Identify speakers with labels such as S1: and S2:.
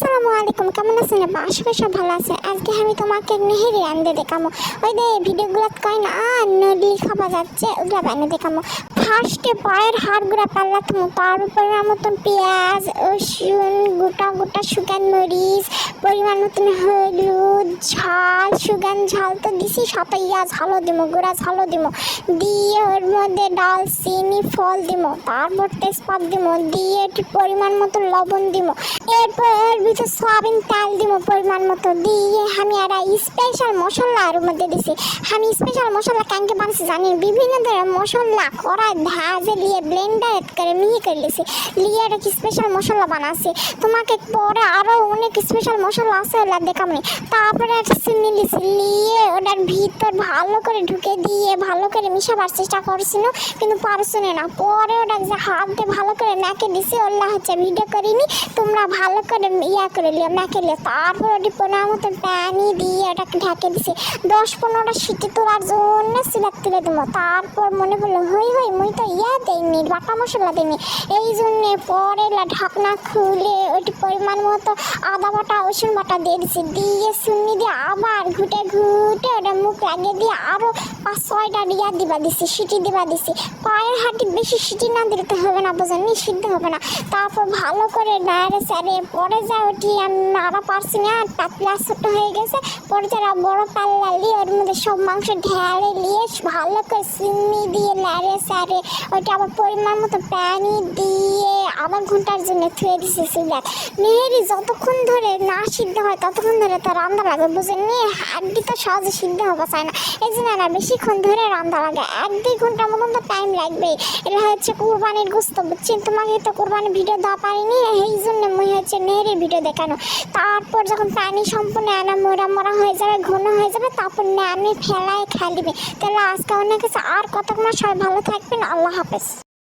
S1: আসসালামু আলাইকুম কেমন আছেন বা আশা করি সব ভালো আছে আজকে আমি তোমাকে নেহেরি আনতে দেখামো। ওই দে, ভিডিওগুলো কয় না? নদী খাওয়া যাচ্ছে, ওগুলা বানিয়ে দেখামো। ফার্স্টে পায়ের হাড়গুলো পাল্লা থামো তার উপরে মতন পেঁয়াজ, রসুন, গোটা গোটা শুকান মরিচ পরিমাণ মতন হলুদ ঝাল শুকান ঝাল তো দিছি সাথে ইয়া, ঝালও দিমো, গুঁড়া ঝালও দিমো। দিয়ে ওর মধ্যে ডাল, চিনি, ফল দিমো। তারপর তেজপাত দিমো, দিয়ে একটু পরিমাণ মতো লবণ দিমো। এরপর এর ভিতর সয়াবিন তেল দিমো পরিমাণ মতো। দিয়ে আমি আর স্পেশাল মশলা এর মধ্যে দিছি। আমি স্পেশাল মশলা কাঙ্কে বানছি জানি বিভিন্ন ধরনের মশলা, কড়াই, ভাজে দিয়ে ব্লেন্ডার করে মিহি করে লিছি লিয়ে একটা স্পেশাল মশলা বানাচ্ছি তোমাকে পরে আরও অনেক স্পেশাল মশলা আছে ওগুলা দেখাবো তারপরে একটা চিনি লিছি নিয়ে ওটার ভিতর ভালো করে ঢুকে দিয়ে ভালো করে মিশাবার চেষ্টা করছিল, কিন্তু পারছিল না। পরে ওটা যে হাত দিয়ে ভালো করে মেখে দিছি ওল্লা হচ্ছে ভিডিও করিনি, তোমরা ভালো করে ইয়া করে লিও, মেখে লিও। তারপর ওটি পনেরো মতো পানি দিয়ে ওটাকে ঢেকে দিছি। দশ পনেরোটা সিটি তোলার জন্য সিলাপ তুলে দেবো তারপর মনে পড়ল, হই হই, মুই তো বাটা মশলা দিইনি এই জন্যে পরে ঢাকনা খুলে ওটি পরিমাণ মতো আদা বাটা, রসুন বাটা দিয়ে দিছি। দিয়ে শুনি দিয়ে আবার ঘুটে ঘুটে ওটা মুখ লাগিয়ে দিয়ে আরও ছয়টা ইয়া দিবা দিছি, সিটি দিবা দিছি। পায়ের হাঁটি বেশি সিটি না দিলে তো হবে না বোঝেননি সিদ্ধ হবে না। তারপর ভালো করে নাড়ে স্যারে পরে যা ওটি আমি নাড়া পারছি না পাতলা ছোট হয়ে গেছে, পরে যারা বড় পাল্লা নিয়ে ওর মধ্যে সব মাংস ঢেলে নিয়ে ভালো করে চিনি দিয়ে নাড়ে স্যারে ওইটা আবার পরিমাণ মতো পানি দিয়ে ঘণ্টার জন্য থুয়ে দিছে সিলার। মেহেরি যতক্ষণ ধরে না সিদ্ধ হয়, ততক্ষণ ধরে তো রান্না লাগে বুঝেননি হাড্ডি তো সহজে সিদ্ধ হওয়া চায় না। এই জন্য না বেশিক্ষণ ধরে রান্না লাগে। এক দুই ঘণ্টার মতন তো টাইম লাগবেই। এটা হচ্ছে কুরবানির গোস্ত, বুঝছেন? তোমাকে তো কোরবানির ভিডিও দেওয়া পারিনি, এই জন্য মই হচ্ছে মেহেরির ভিডিও দেখানো। তারপর যখন পানি সম্পূর্ণ আনা মোরা মরা হয়ে যাবে, ঘন হয়ে যাবে, তারপর নামে ফেলায় খেয়ে দিবে তাহলে আজকে অনেক কিছু আর কতক্ষণ সবাই ভালো থাকবেন? আল্লাহ হাফেজ।